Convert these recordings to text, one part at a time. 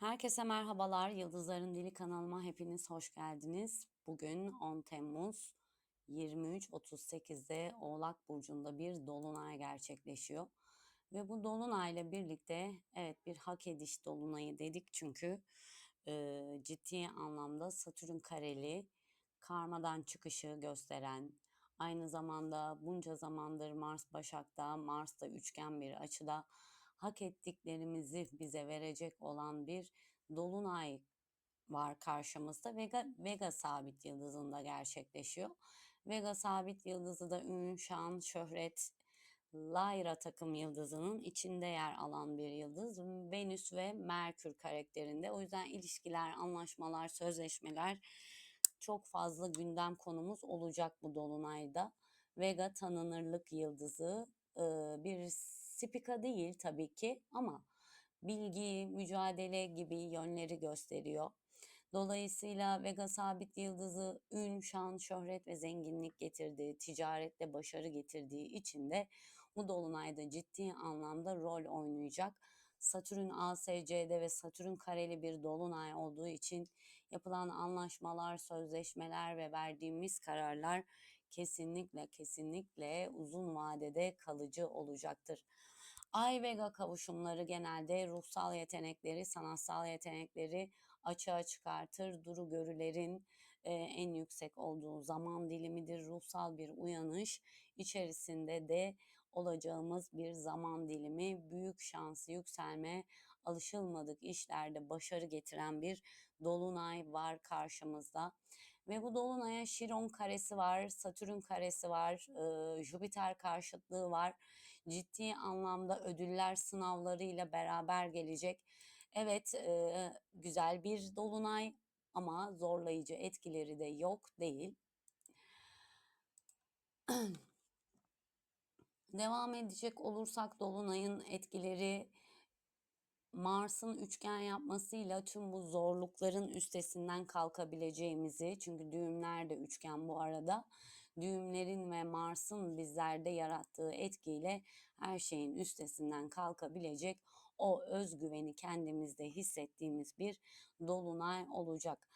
Herkese merhabalar. Yıldızların Dili kanalıma hepiniz hoş geldiniz. Bugün 10 Temmuz 23.38'de Oğlak Burcu'nda bir dolunay gerçekleşiyor. Ve bu dolunayla birlikte evet bir hak ediş dolunayı dedik çünkü e, ciddi anlamda Satürn kareli karmadan çıkışı gösteren aynı zamanda bunca zamandır Mars Başak'ta Mars da üçgen bir açıda hak ettiklerimizi bize verecek olan bir dolunay var karşımızda. Vega, Vega sabit yıldızında gerçekleşiyor. Vega sabit yıldızı da ün, şan, şöhret, Lyra takım yıldızının içinde yer alan bir yıldız. Venüs ve Merkür karakterinde. O yüzden ilişkiler, anlaşmalar, sözleşmeler çok fazla gündem konumuz olacak bu dolunayda. Vega tanınırlık yıldızı bir spika değil tabii ki ama bilgi, mücadele gibi yönleri gösteriyor. Dolayısıyla Vega sabit yıldızı ün, şan, şöhret ve zenginlik getirdiği, ticaretle başarı getirdiği için de bu dolunayda ciddi anlamda rol oynayacak. Satürn ASC'de ve Satürn kareli bir dolunay olduğu için yapılan anlaşmalar, sözleşmeler ve verdiğimiz kararlar kesinlikle kesinlikle uzun vadede kalıcı olacaktır. Ay Vega kavuşumları genelde ruhsal yetenekleri, sanatsal yetenekleri açığa çıkartır. Duru görülerin e, en yüksek olduğu zaman dilimidir. Ruhsal bir uyanış içerisinde de olacağımız bir zaman dilimi. Büyük şansı yükselme, alışılmadık işlerde başarı getiren bir dolunay var karşımızda. Ve bu dolunaya Şiron karesi var, Satürn karesi var, e, Jüpiter karşıtlığı var. Ciddi anlamda ödüller sınavlarıyla beraber gelecek. Evet, e, güzel bir dolunay ama zorlayıcı etkileri de yok değil. Devam edecek olursak dolunayın etkileri Mars'ın üçgen yapmasıyla tüm bu zorlukların üstesinden kalkabileceğimizi çünkü düğümler de üçgen bu arada düğümlerin ve Mars'ın bizlerde yarattığı etkiyle her şeyin üstesinden kalkabilecek o özgüveni kendimizde hissettiğimiz bir dolunay olacak.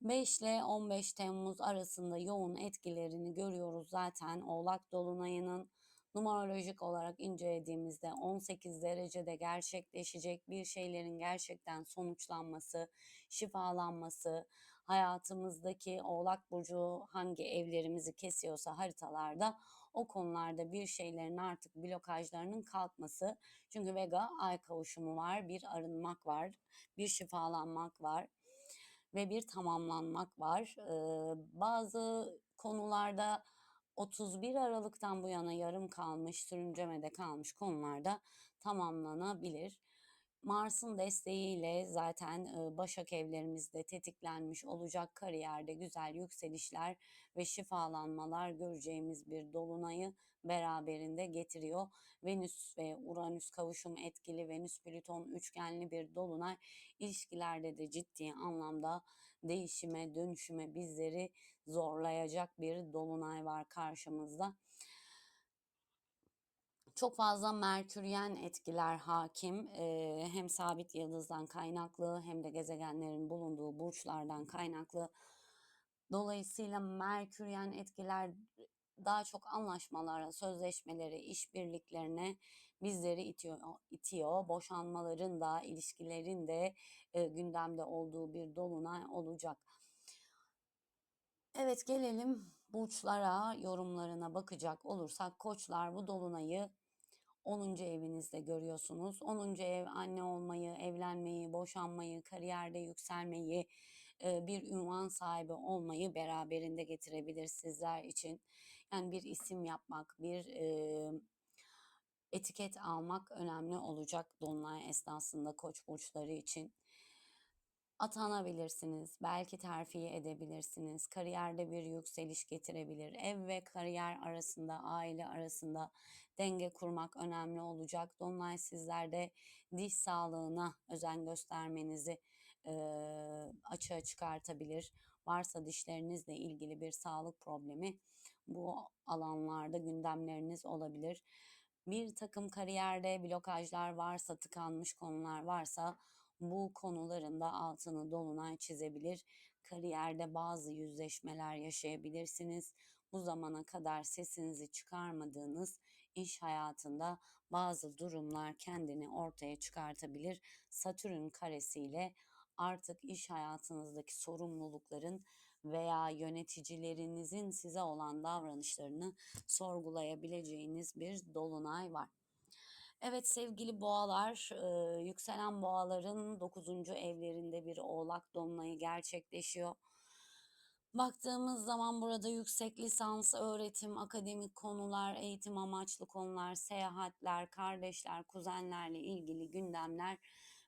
5 ile 15 Temmuz arasında yoğun etkilerini görüyoruz zaten Oğlak Dolunay'ının numerolojik olarak incelediğimizde 18 derecede gerçekleşecek bir şeylerin gerçekten sonuçlanması, şifalanması, hayatımızdaki Oğlak Burcu hangi evlerimizi kesiyorsa haritalarda o konularda bir şeylerin artık blokajlarının kalkması. Çünkü Vega ay kavuşumu var, bir arınmak var, bir şifalanmak var ve bir tamamlanmak var. Ee, bazı konularda 31 Aralık'tan bu yana yarım kalmış, sürüncemede kalmış konularda tamamlanabilir. Mars'ın desteğiyle zaten Başak evlerimizde tetiklenmiş olacak kariyerde güzel yükselişler ve şifalanmalar göreceğimiz bir dolunayı beraberinde getiriyor. Venüs ve Uranüs kavuşum etkili Venüs-Plüton üçgenli bir dolunay ilişkilerde de ciddi anlamda değişime, dönüşüme bizleri zorlayacak bir dolunay var karşımızda çok fazla merküryen etkiler hakim. Ee, hem sabit yıldızdan kaynaklı hem de gezegenlerin bulunduğu burçlardan kaynaklı. Dolayısıyla merküryen etkiler daha çok anlaşmalara, sözleşmelere, işbirliklerine bizleri itiyor. itiyor. Boşanmaların da, ilişkilerin de e, gündemde olduğu bir dolunay olacak. Evet gelelim burçlara, yorumlarına bakacak olursak koçlar bu dolunayı 10. evinizde görüyorsunuz. 10. ev anne olmayı, evlenmeyi, boşanmayı, kariyerde yükselmeyi, e, bir ünvan sahibi olmayı beraberinde getirebilir sizler için. Yani bir isim yapmak, bir e, etiket almak önemli olacak dolunay esnasında koç burçları için atanabilirsiniz, belki terfi edebilirsiniz, kariyerde bir yükseliş getirebilir. Ev ve kariyer arasında, aile arasında denge kurmak önemli olacak. Dolunay sizlerde diş sağlığına özen göstermenizi e, açığa çıkartabilir. Varsa dişlerinizle ilgili bir sağlık problemi bu alanlarda gündemleriniz olabilir. Bir takım kariyerde blokajlar varsa, tıkanmış konular varsa bu konuların da altını dolunay çizebilir. Kariyerde bazı yüzleşmeler yaşayabilirsiniz. Bu zamana kadar sesinizi çıkarmadığınız iş hayatında bazı durumlar kendini ortaya çıkartabilir. Satürn karesiyle artık iş hayatınızdaki sorumlulukların veya yöneticilerinizin size olan davranışlarını sorgulayabileceğiniz bir dolunay var. Evet sevgili boğalar, yükselen boğaların 9. evlerinde bir oğlak dolunayı gerçekleşiyor. Baktığımız zaman burada yüksek lisans, öğretim, akademik konular, eğitim amaçlı konular, seyahatler, kardeşler, kuzenlerle ilgili gündemler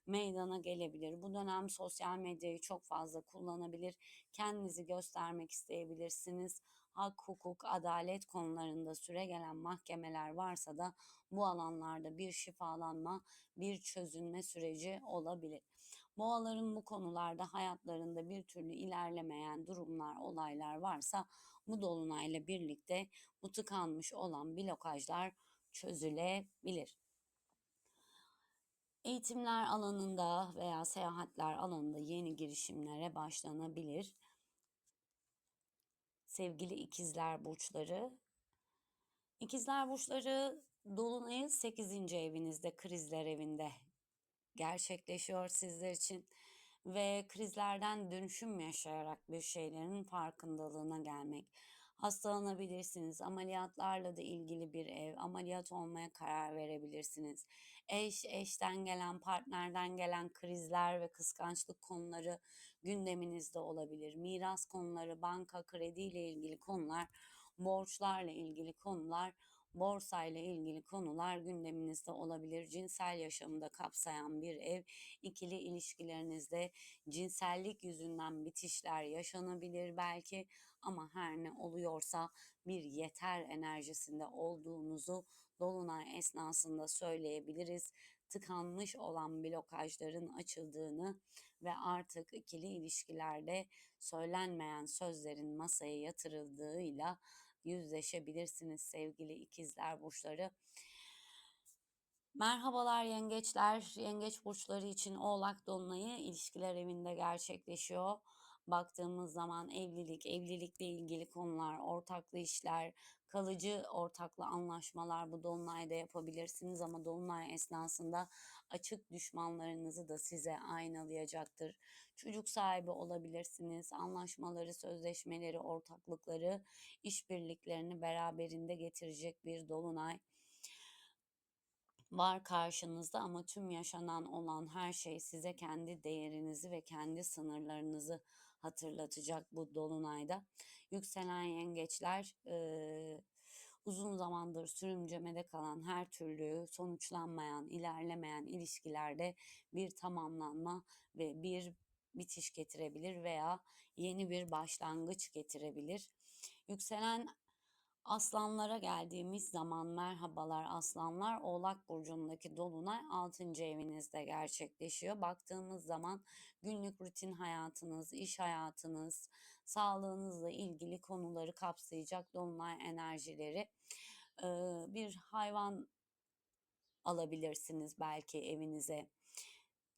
meydana gelebilir. Bu dönem sosyal medyayı çok fazla kullanabilir. Kendinizi göstermek isteyebilirsiniz. Hak, hukuk, adalet konularında süre gelen mahkemeler varsa da bu alanlarda bir şifalanma, bir çözülme süreci olabilir. Boğaların bu konularda hayatlarında bir türlü ilerlemeyen durumlar, olaylar varsa bu dolunayla birlikte bu tıkanmış olan blokajlar çözülebilir. Eğitimler alanında veya seyahatler alanında yeni girişimlere başlanabilir. Sevgili ikizler burçları. İkizler burçları Dolunay'ın 8. evinizde, krizler evinde gerçekleşiyor sizler için ve krizlerden dönüşüm yaşayarak bir şeylerin farkındalığına gelmek. Hastalanabilirsiniz. Ameliyatlarla da ilgili bir ev, ameliyat olmaya karar verebilirsiniz. Eş, eşten gelen, partnerden gelen krizler ve kıskançlık konuları gündeminizde olabilir. Miras konuları, banka, krediyle ilgili konular, borçlarla ilgili konular borsa ile ilgili konular gündeminizde olabilir. Cinsel yaşamında kapsayan bir ev, ikili ilişkilerinizde cinsellik yüzünden bitişler yaşanabilir belki ama her ne oluyorsa bir yeter enerjisinde olduğunuzu dolunay esnasında söyleyebiliriz. Tıkanmış olan blokajların açıldığını ve artık ikili ilişkilerde söylenmeyen sözlerin masaya yatırıldığıyla yüzleşebilirsiniz sevgili ikizler burçları. Merhabalar yengeçler. Yengeç burçları için Oğlak Dolunay'ı ilişkiler evinde gerçekleşiyor. Baktığımız zaman evlilik, evlilikle ilgili konular, ortaklı işler, kalıcı ortaklı anlaşmalar bu dolunayda yapabilirsiniz ama dolunay esnasında açık düşmanlarınızı da size aynalayacaktır. Çocuk sahibi olabilirsiniz. Anlaşmaları, sözleşmeleri, ortaklıkları, işbirliklerini beraberinde getirecek bir dolunay var karşınızda ama tüm yaşanan olan her şey size kendi değerinizi ve kendi sınırlarınızı hatırlatacak bu dolunayda. Yükselen yengeçler e, uzun zamandır sürümcemede kalan her türlü sonuçlanmayan, ilerlemeyen ilişkilerde bir tamamlanma ve bir bitiş getirebilir veya yeni bir başlangıç getirebilir. Yükselen Aslanlara geldiğimiz zaman merhabalar aslanlar Oğlak Burcu'ndaki Dolunay 6. evinizde gerçekleşiyor. Baktığımız zaman günlük rutin hayatınız, iş hayatınız, sağlığınızla ilgili konuları kapsayacak Dolunay enerjileri. Bir hayvan alabilirsiniz belki evinize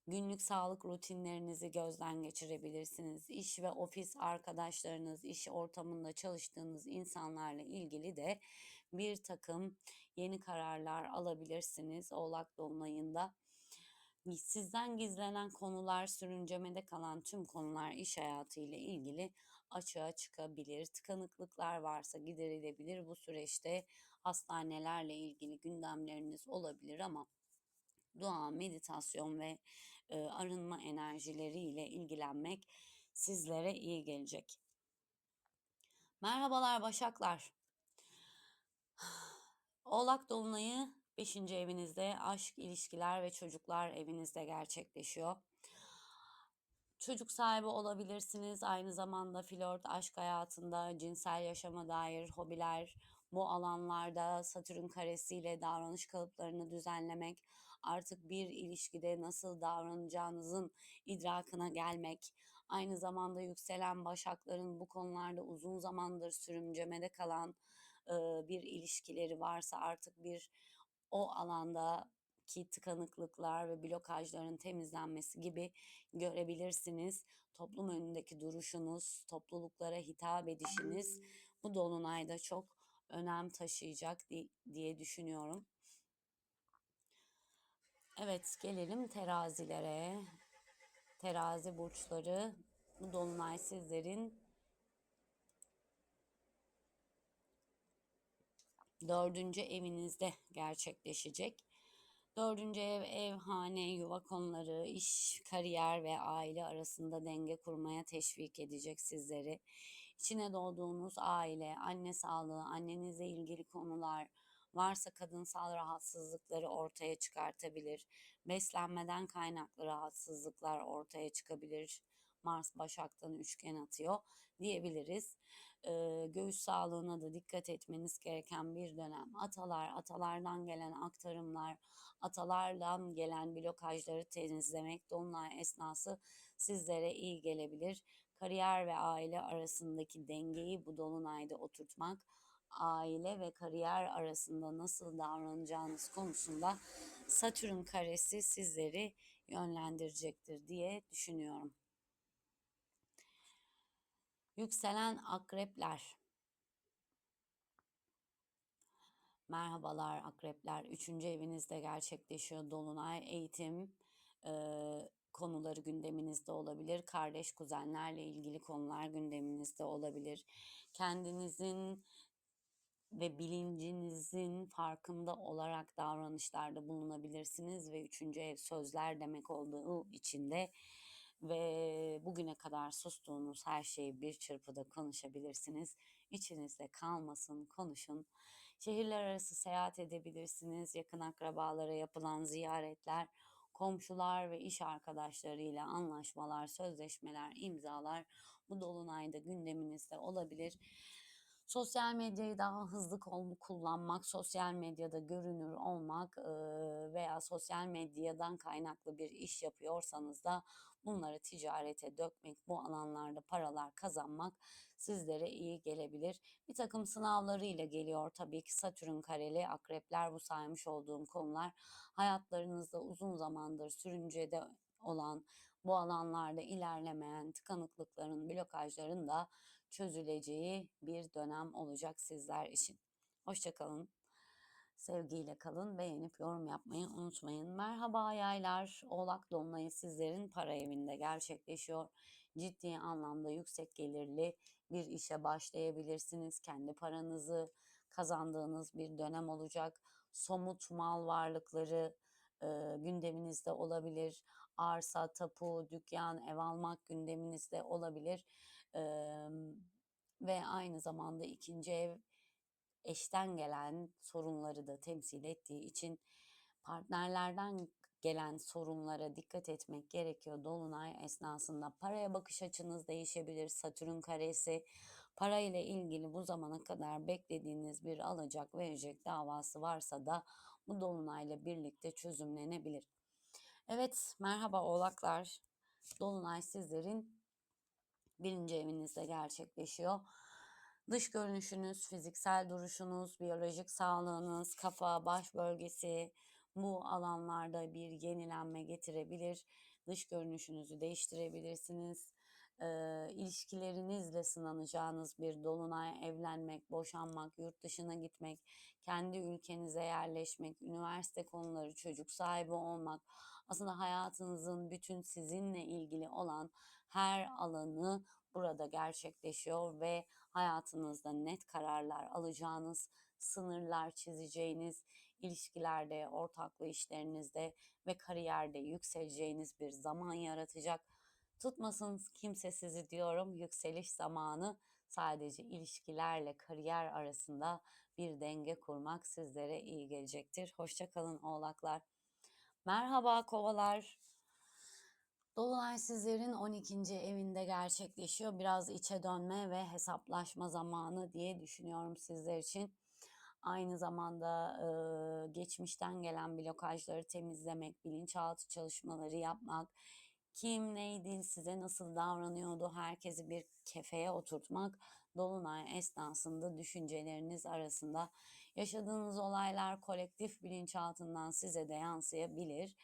Günlük sağlık rutinlerinizi gözden geçirebilirsiniz. İş ve ofis arkadaşlarınız, iş ortamında çalıştığınız insanlarla ilgili de bir takım yeni kararlar alabilirsiniz Oğlak Dolunay'ında. Sizden gizlenen konular, sürüncemede kalan tüm konular iş hayatı ile ilgili açığa çıkabilir. Tıkanıklıklar varsa giderilebilir. Bu süreçte hastanelerle ilgili gündemleriniz olabilir ama dua, meditasyon ve e, arınma enerjileriyle ilgilenmek sizlere iyi gelecek. Merhabalar Başaklar. Oğlak Dolunay'ı 5. evinizde aşk, ilişkiler ve çocuklar evinizde gerçekleşiyor. Çocuk sahibi olabilirsiniz. Aynı zamanda flört, aşk hayatında, cinsel yaşama dair hobiler, bu alanlarda Satürn karesiyle davranış kalıplarını düzenlemek, artık bir ilişkide nasıl davranacağınızın idrakına gelmek, aynı zamanda yükselen başakların bu konularda uzun zamandır sürümcemede kalan e, bir ilişkileri varsa artık bir o alanda ki tıkanıklıklar ve blokajların temizlenmesi gibi görebilirsiniz. Toplum önündeki duruşunuz, topluluklara hitap edişiniz bu dolunayda çok önem taşıyacak diye düşünüyorum. Evet gelelim terazilere. Terazi burçları bu dolunay sizlerin dördüncü evinizde gerçekleşecek. Dördüncü ev, ev, hane, yuva konuları, iş, kariyer ve aile arasında denge kurmaya teşvik edecek sizleri. İçine doğduğunuz aile, anne sağlığı, annenizle ilgili konular, varsa kadınsal rahatsızlıkları ortaya çıkartabilir. Beslenmeden kaynaklı rahatsızlıklar ortaya çıkabilir. Mars Başak'tan üçgen atıyor diyebiliriz. Ee, göğüs sağlığına da dikkat etmeniz gereken bir dönem. Atalar, atalardan gelen aktarımlar, atalardan gelen blokajları temizlemek dolunay esnası sizlere iyi gelebilir. Kariyer ve aile arasındaki dengeyi bu dolunayda oturtmak, aile ve kariyer arasında nasıl davranacağınız konusunda Satürn karesi sizleri yönlendirecektir diye düşünüyorum. Yükselen akrepler. Merhabalar akrepler. Üçüncü evinizde gerçekleşiyor Dolunay. Eğitim e, konuları gündeminizde olabilir. Kardeş kuzenlerle ilgili konular gündeminizde olabilir. Kendinizin ve bilincinizin farkında olarak davranışlarda bulunabilirsiniz ve üçüncü ev sözler demek olduğu için de ve bugüne kadar sustuğunuz her şeyi bir çırpıda konuşabilirsiniz. İçinizde kalmasın, konuşun. Şehirler arası seyahat edebilirsiniz. Yakın akrabalara yapılan ziyaretler, komşular ve iş arkadaşlarıyla anlaşmalar, sözleşmeler, imzalar bu dolunayda gündeminizde olabilir. Sosyal medyayı daha hızlı kullanmak, sosyal medyada görünür olmak veya sosyal medyadan kaynaklı bir iş yapıyorsanız da bunları ticarete dökmek, bu alanlarda paralar kazanmak sizlere iyi gelebilir. Bir takım sınavlarıyla geliyor tabii ki Satürn kareli akrepler bu saymış olduğum konular hayatlarınızda uzun zamandır sürüncede olan bu alanlarda ilerlemeyen tıkanıklıkların, blokajların da çözüleceği bir dönem olacak sizler için. Hoşçakalın. Sevgiyle kalın, beğenip yorum yapmayı unutmayın. Merhaba yaylar, Oğlak Dolunay'ı sizlerin para evinde gerçekleşiyor. Ciddi anlamda yüksek gelirli bir işe başlayabilirsiniz. Kendi paranızı kazandığınız bir dönem olacak. Somut mal varlıkları e, gündeminizde olabilir. Arsa, tapu, dükkan, ev almak gündeminizde olabilir. E, ve aynı zamanda ikinci ev eşten gelen sorunları da temsil ettiği için partnerlerden gelen sorunlara dikkat etmek gerekiyor. Dolunay esnasında paraya bakış açınız değişebilir. Satürn karesi para ile ilgili bu zamana kadar beklediğiniz bir alacak verecek davası varsa da bu dolunayla birlikte çözümlenebilir. Evet merhaba oğlaklar. Dolunay sizlerin birinci evinizde gerçekleşiyor. Dış görünüşünüz, fiziksel duruşunuz, biyolojik sağlığınız, kafa, baş bölgesi bu alanlarda bir yenilenme getirebilir. Dış görünüşünüzü değiştirebilirsiniz. E, ilişkilerinizle sınanacağınız bir dolunay, evlenmek, boşanmak, yurt dışına gitmek, kendi ülkenize yerleşmek, üniversite konuları, çocuk sahibi olmak, aslında hayatınızın bütün sizinle ilgili olan her alanı burada gerçekleşiyor ve hayatınızda net kararlar alacağınız, sınırlar çizeceğiniz, ilişkilerde, ortaklı işlerinizde ve kariyerde yükseleceğiniz bir zaman yaratacak. Tutmasın kimse sizi diyorum yükseliş zamanı sadece ilişkilerle kariyer arasında bir denge kurmak sizlere iyi gelecektir. Hoşçakalın oğlaklar. Merhaba kovalar. Dolunay sizlerin 12. evinde gerçekleşiyor. Biraz içe dönme ve hesaplaşma zamanı diye düşünüyorum sizler için. Aynı zamanda e, geçmişten gelen blokajları temizlemek, bilinçaltı çalışmaları yapmak, kim neydi, size nasıl davranıyordu, herkesi bir kefeye oturtmak Dolunay esnasında düşünceleriniz arasında yaşadığınız olaylar kolektif bilinçaltından size de yansıyabilir.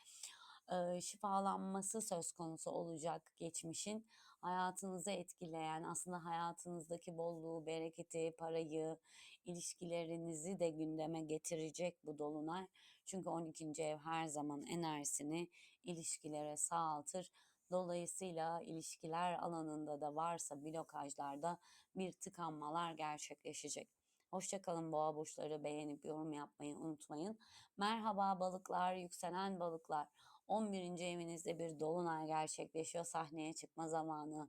Ee, şifalanması söz konusu olacak geçmişin hayatınızı etkileyen aslında hayatınızdaki bolluğu, bereketi, parayı, ilişkilerinizi de gündeme getirecek bu dolunay. Çünkü 12. ev her zaman enerjisini ilişkilere sağaltır. Dolayısıyla ilişkiler alanında da varsa blokajlarda bir tıkanmalar gerçekleşecek. Hoşçakalın boğa burçları beğenip yorum yapmayı unutmayın. Merhaba balıklar, yükselen balıklar. 11. evinizde bir dolunay gerçekleşiyor. Sahneye çıkma zamanı,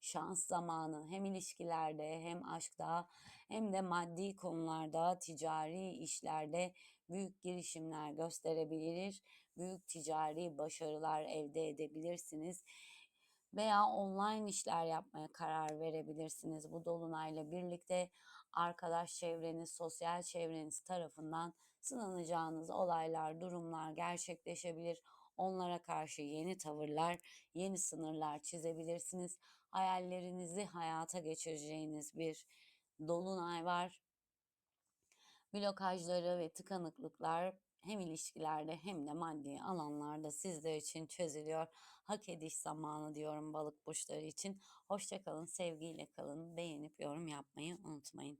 şans zamanı hem ilişkilerde hem aşkta hem de maddi konularda, ticari işlerde büyük girişimler gösterebilir. Büyük ticari başarılar elde edebilirsiniz veya online işler yapmaya karar verebilirsiniz. Bu dolunayla birlikte arkadaş çevreniz, sosyal çevreniz tarafından sınanacağınız olaylar, durumlar gerçekleşebilir. Onlara karşı yeni tavırlar, yeni sınırlar çizebilirsiniz. Hayallerinizi hayata geçireceğiniz bir dolunay var. Blokajları ve tıkanıklıklar hem ilişkilerde hem de maddi alanlarda sizler için çözülüyor. Hak ediş zamanı diyorum balık burçları için. Hoşçakalın, sevgiyle kalın, beğenip yorum yapmayı unutmayın.